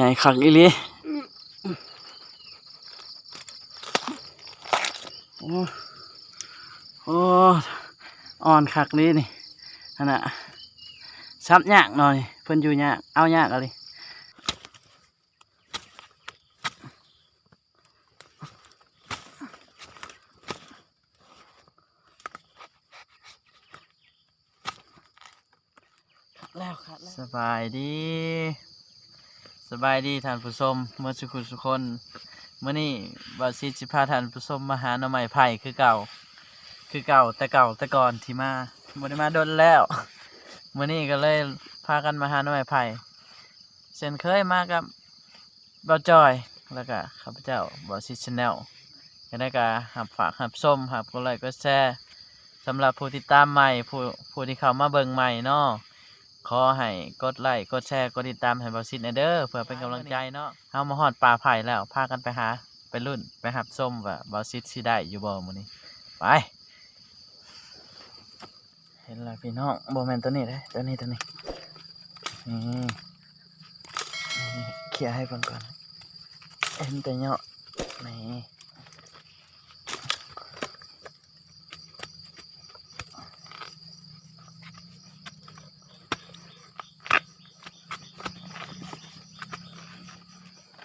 ใหญ่คักอีหลีโอ้โอ้อ่อนคักนี้นี่นั่นน่ะซับยากหน่อยเพิ่นอยู่ยากเอายากอะไรแล้วครับสบายดี สบายดีท่านผู้ชมเมื่อสุขุสุคนเมื่อนี้บาซิจิพาท่านผู้ชมมาหาหน่อไม้ไผ่คือเก่า คือเก่าแต่เก่าแต่ก่อนที่มาบ่ได้มาโดนแล้วเมื่อนี้ก็เลยพากันมาหาหน่อไม้ไผ่เช่นเคยมากับบ่าวจอยแล้วก็ข้าพเจ้าบาซิชแนลก็ได้ก็หับฝากหับส้มหับกดไลค์กดแชร์สำหรับผู้ติดตามใหม่ผู้ผู้ที่เข้ามาเบิ่งใหม่เนาะ ขอให้กดไลค์กดแชร์กดติดตามให้บอสินเด้อเพื่อเป็นกำลังใจเนาะเฮามาฮอดป่าไผ่แล้วพากันไปหาไปรุ่นไปหับส้มว่าบอสิสิได้อยู่บ่มื้อนี้ไปเห็นแล้วพี่น้องบ่แม่นตัวนี้เด้อตัวนี้ตัวนี้นี่นี่เคลียร์ให้เพิ่นก่อนเห็นแต่เหยาะนี่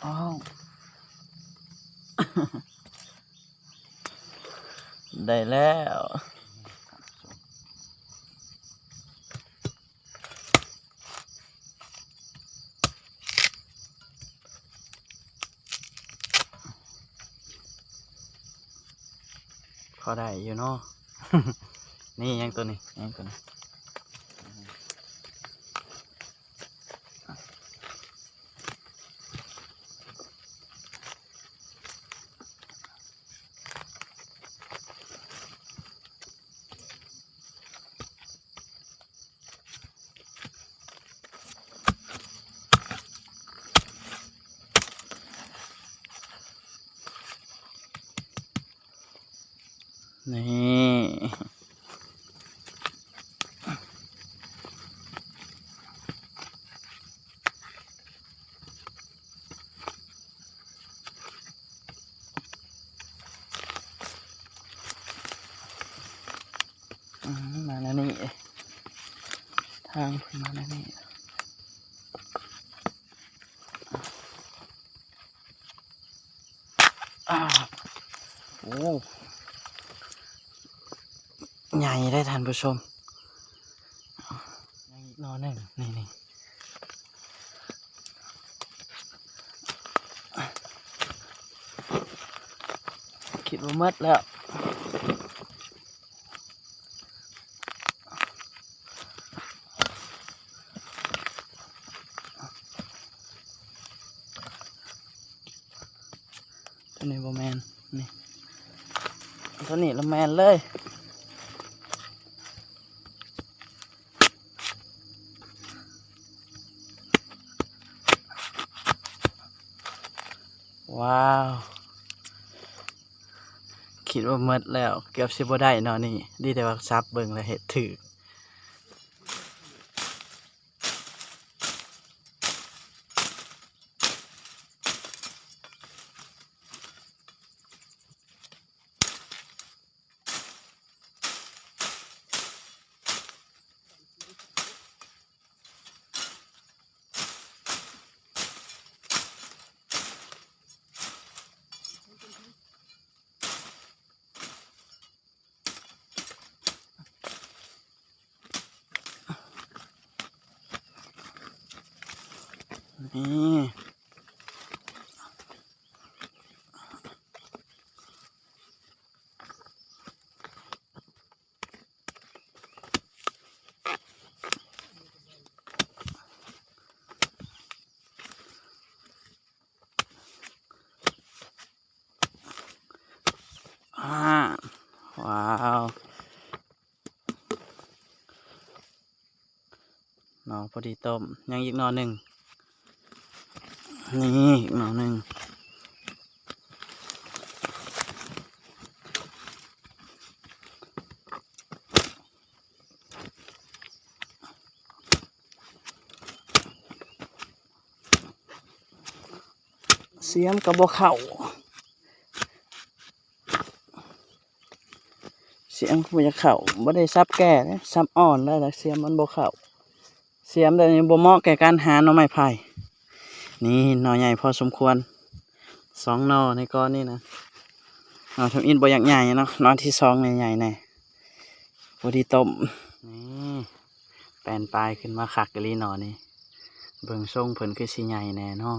อ้าวได้แล้วพอได้อยู่เนาะ นี่ยังตัวนี้ยังตัวนี้อื มาแล้วนี่ ทางเพิ่นมาแล้วนี่โอ้ใหญ่ได้ท่านผู้ชมยังอีกนอหนึ่งนี่นี่คิดว่าหมดแล้วนี้บแมนนี่ตัวนี้ละ แมนเลยว้าว คิดว่าเมดแล้ว เกือบสิบ่ได้นอนนี่ ดีแต่ว่าซับเบิ่งแล้วเห็ดถือ นี่อ่าว้าวหนอพอดีต้มยังอีกหนอหนึ่ง นี่อีกหนอหนึ่งเสียมกับบ่เข่าเสียมก็บ่จะเข่าบ่ได้ซับแก่นะซับอ่อนแล้วล่ะเสียมมันบ่เข่าเสียมแต่นี้บ่เหมาะแก่การหาหน่อไม้ไผ่ นี่หน่อใหญ่พอสมควรสองหน่อในก้อนนี่นะหน่อทำอินบ่อยางใหญ่เนาะหน่อที่สองใหญ่ๆแน่พอดีต้มนี่แปลนปลายขึ้นมาขักกะลีหน่อนี่เบิ่งทรงเพิ่นคือสิใหญ่แน่นอ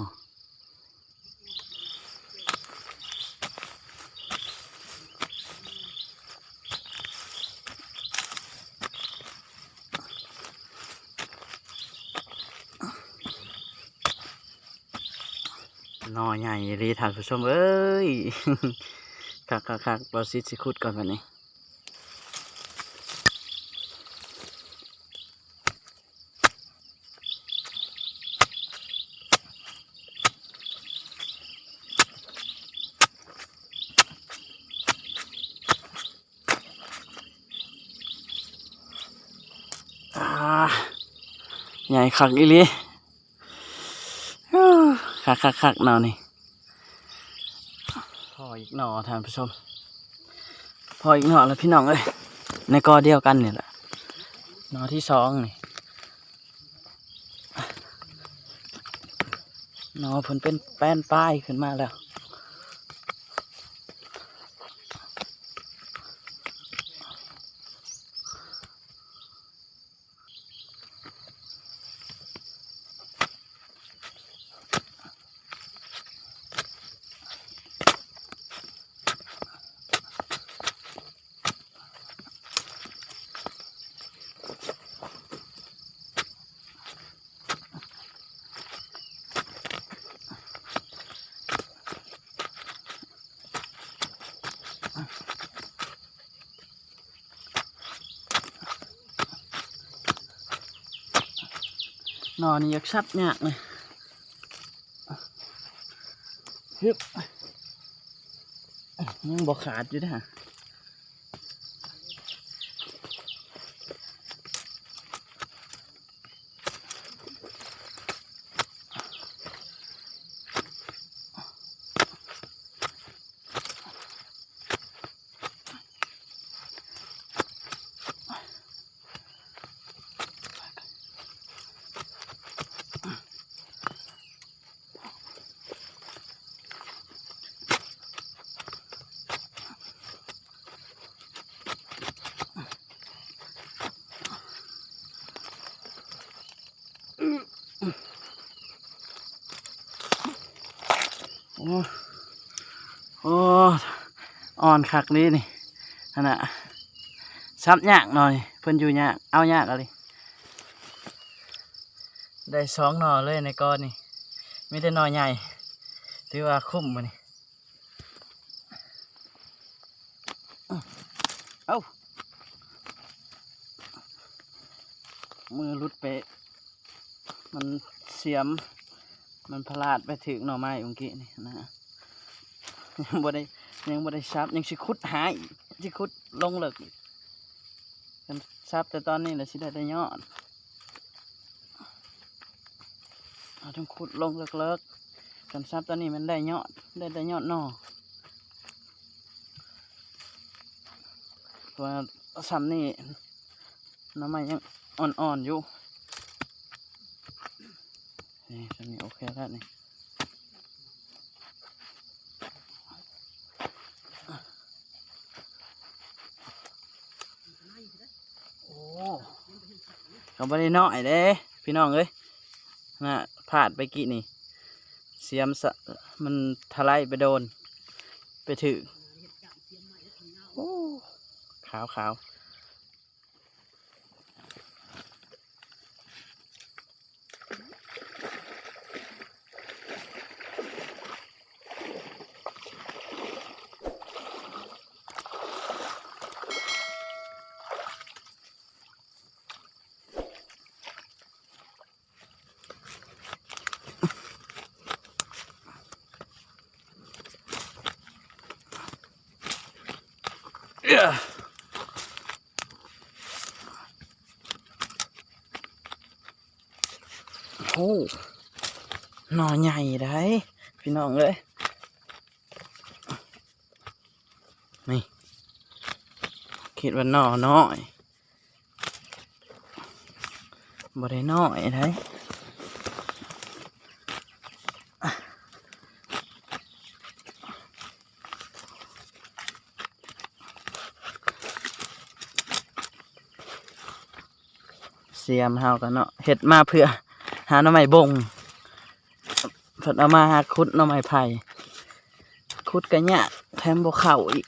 นอใหญ่รีทานผู้ชมเอ้ยคักคักคักบอสิสิคุดก่อนวันนี้อ่าใหญ่คักอีลี คักคักคักนอนี่พออีกหนอท่านผู้ชม พออีกหนอแล้วพี่น้องเอ้ยในกอเดียวกันเนี่แหละหนอที่สองนี่หนอผลเป็นแป้นป้ายขึ้นมาแล้ว นอนอยากชัดยากเลยฮึบยังบอกขาดอยู่นะ โอ้โอ้อ่อนคักนี้นี่ขนาดซับยากหน่อยเพิ่นอยู่ยากเอายากอะไรได้สองหน่อเลยในก้อนนี่มีแต่หน่อใหญ่ถือว่าคุ้มมันนี่เอ้ามือรุดเปะมันเสียม มันพลาดไปถึงหน่อไม้องกี้นี่นะฮะยังบ่ได้ยังบ่ได้ซับยังสิขุดหายสิขุดลงเลิกกันซับแต่ตอนนี้แหละสิได้แต่ยอดเอาต้องขุดลงเลิกๆกันซับตอนนี้มันได้ยอดได้แต่ยอดหน่อตัวซ้ำนี่หน่อไม้ยังอ่อนๆอยู่ นี่จะมีโอเคแล้วนี่โอ้ก็ไม่ได้น้อยเด้พี่น้องเอ้ยน่ะพลาดไปกี่นี่ เสียมสะมันทลายไปโดน ไปถือโอ้ขาวขาว โอ้หน่อใหญ่ได้พี่น้องเลยนี่คิดว่าหน่อน่อยบ่ได้น้อยได้เสียมเฮากันเนาะเห็ดมาเพื่อ หาหน่อไม้บงผลเอามาหาคุดหน่อไม้ไผ่คุดกันยากแถมบ่เข่าอีก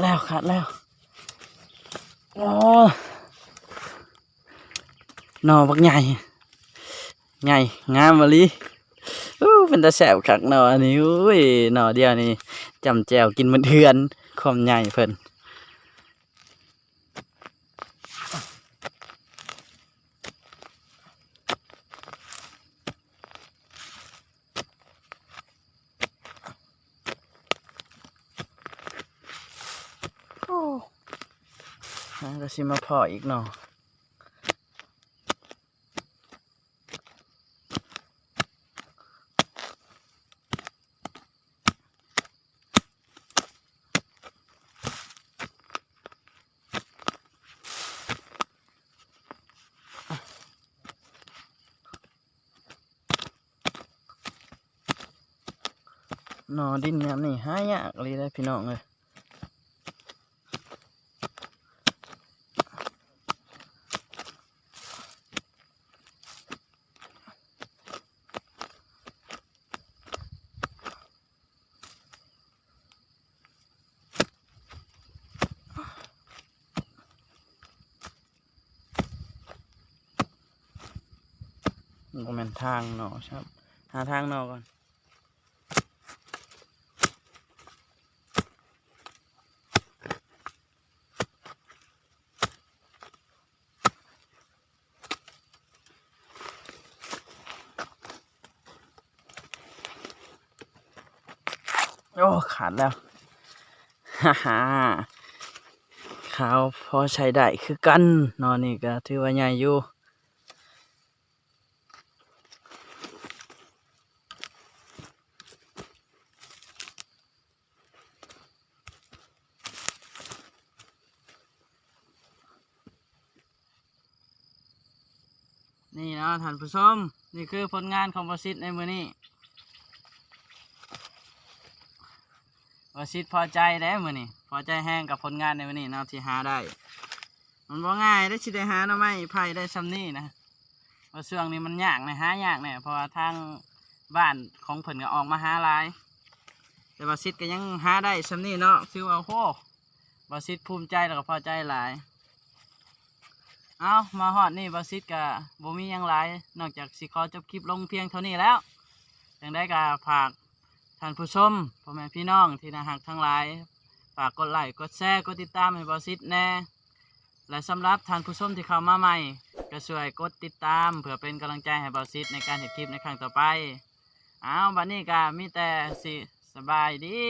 แล้วขาดแล้วโอ้หนอบักใหญ่ใหญ่งามมาลีอู้เป็นตาแสบขักหนออันนี้อุ้ยหนอเดียวนี่จำแจวกินมันเทือนความใหญ่เพิ่นโอ้หา ก็สิมาพออีกหนอหนอดินเนี่ยนี่หายากเลยได้พี่น้องเลย บ่แม่นทางหนอครับ หาทางหนอก่อนโอ้ขาดแล้วฮ่าฮ่าขาวพอใช้ได้คือกันนอนนี่ก็ถือว่าใหญ่อยู่ นี่เนาะท่านผู้ชมนี่คือผลงานของบริษัทในมือนี้บริษัทพอใจแล้วมือนี้พอใจแห้งกับผลงานในมือนี้เนาะที่หาได้ มันบ่ง่ายได้สิได้หาเนาะไม่ไผ่ได้ซ้ำนี่นะว่าช่วงนี้มันยากนะหายากเนี่ยเพราะว่าทางบ้านของเพิ่นก็ออกมาหาหลาย แต่บริษัทก็ยังหาได้ซ้ำนี่เนาะคือว่าโหบริษัทภูมิใจแล้วก็พอใจหลาย เอามาฮอดนี่บาซิดกะบ่มียังหลายนอกจากสิขอจบคลิปลงเพียงเท่านี้แล้วยังได้กะฝากท่านผู้ชมพ่อแม่พี่น้องที่นาหักทั้งหลายฝากกดไลค์กดแชร์กดติดตามให้บาซิดแน่และสำหรับท่านผู้ชมที่เข้ามาใหม่ก็ช่วยกดติดตามเพื่อเป็นกำลังใจให้บาซิดในการเห็นคลิปในครั้งต่อไปเอาบัดนี้กะมีแต่สิสบายดี